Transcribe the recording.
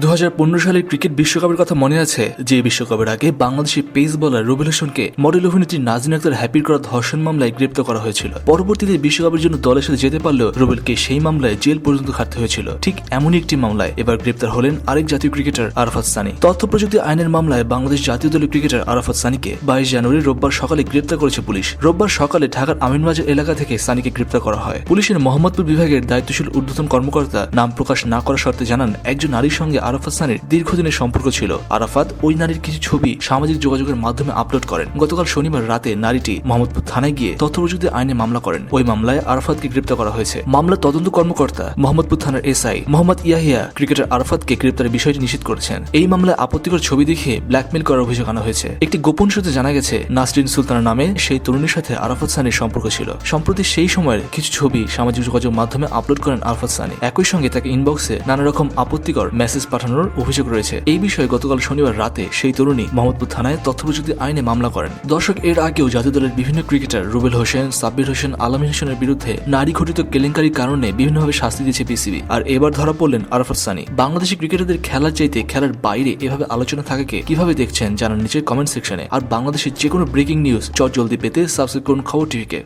দুহাজার পনেরো সালের ক্রিকেট বিশ্বকাপের কথা মনে আছে, যে বিশ্বকাপের আগে বাংলাদেশি পেস বোলার রুবেল হোসেনকে মডেল অভিনেত্রী নাজিন আক্তার হ্যাপির করা ধর্ষণ মামলায় গ্রেপ্তার করা হয়েছিল। পরবর্তীতে বিশ্বকাপের জন্য দলের সাথে যেতে পারলেও রুবেলকে সেই মামলায় জেল পর্যন্ত খাটতে হয়েছিল। ঠিক এমনই একটি মামলায় এবার গ্রেপ্তার হলেন আরেক জাতীয় ক্রিকেটার আরাফাত সানি। তথ্য প্রযুক্তি আইনের মামলায় বাংলাদেশ জাতীয় দলের ক্রিকেটার আরাফাত সানিকে বাইশ জানুয়ারি রোববার সকালে গ্রেপ্তার করেছে পুলিশ। রোববার সকালে ঢাকার আমিনবাজার এলাকা থেকে সানিকে গ্রেপ্তার করা হয়। পুলিশের মোহাম্মদপুর বিভাগের দায়িত্বশীল ঊর্ধ্বতন কর্মকর্তা নাম প্রকাশ না করার শর্তে জানান, একজন নারীর সঙ্গে আরাফাত সানির দীর্ঘদিনের সম্পর্ক ছিল। আরাফাত ওই নারীর কিছু ছবি সামাজিক যোগাযোগের মাধ্যমে আপলোড করেন। গতকাল শনিবার রাতে নারীটি মোহাম্মদপুর থানায় গিয়ে তথ্য প্রযুক্তি আইনে মামলা করেন। ওই মামলায় আরাফাতকে গ্রেপ্তার করা হয়েছে। মামলা তদন্ত কর্মকর্তা মোহাম্মদপুর থানার এসআই মোহাম্মদ ইয়াহিয়া ক্রিকেটার আরাফাতকে গ্রেপ্তারের বিষয়টি নিশ্চিত করেছেন। এই মামলায় আপত্তিকর ছবি দেখিয়ে ব্ল্যাকমেল করার অভিযোগ আনা হয়েছে। একটি গোপন সূত্রে জানা গেছে, নাসরিন সুলতানা নামে সেই তরুণীর সাথে আরাফাত সানির সম্পর্ক ছিল। সম্প্রতি সেই সময়ের কিছু ছবি সামাজিক যোগাযোগ মাধ্যমে আপলোড করেন আরাফাত সানি। একই সঙ্গে তাকে ইনবক্সে নানা রকম আপত্তিকর মেসেজ পাঠানোর অভিযোগ রয়েছে। এই বিষয়ে গতকাল শনিবার রাতে সেই তরুণী মোহাম্মদপুর থানায় তথ্য প্রযুক্তি আইনে মামলা করেন। দর্শক, এর আগেও জাতীয় দলের বিভিন্ন ক্রিকেটার রুবেল হোসেন, সাব্বির হোসেন আলমিন হোসেনের বিরুদ্ধে নারী ঘটিত কেলেঙ্কারির কারণে বিভিন্নভাবে শাস্তি দিয়েছে পিসিবি। আর এবার ধরা পড়লেন আরাফাত সানি। বাংলাদেশি ক্রিকেটারদের খেলার চাইতে খেলার বাইরে এভাবে আলোচনা থাকাকে কীভাবে দেখছেন জানান নিচের কমেন্ট সেকশনে। আর বাংলাদেশের যে কোনো ব্রেকিং নিউজ চট জলদি পেতে সাবস্ক্রাইব করুন খবর টিভিকে।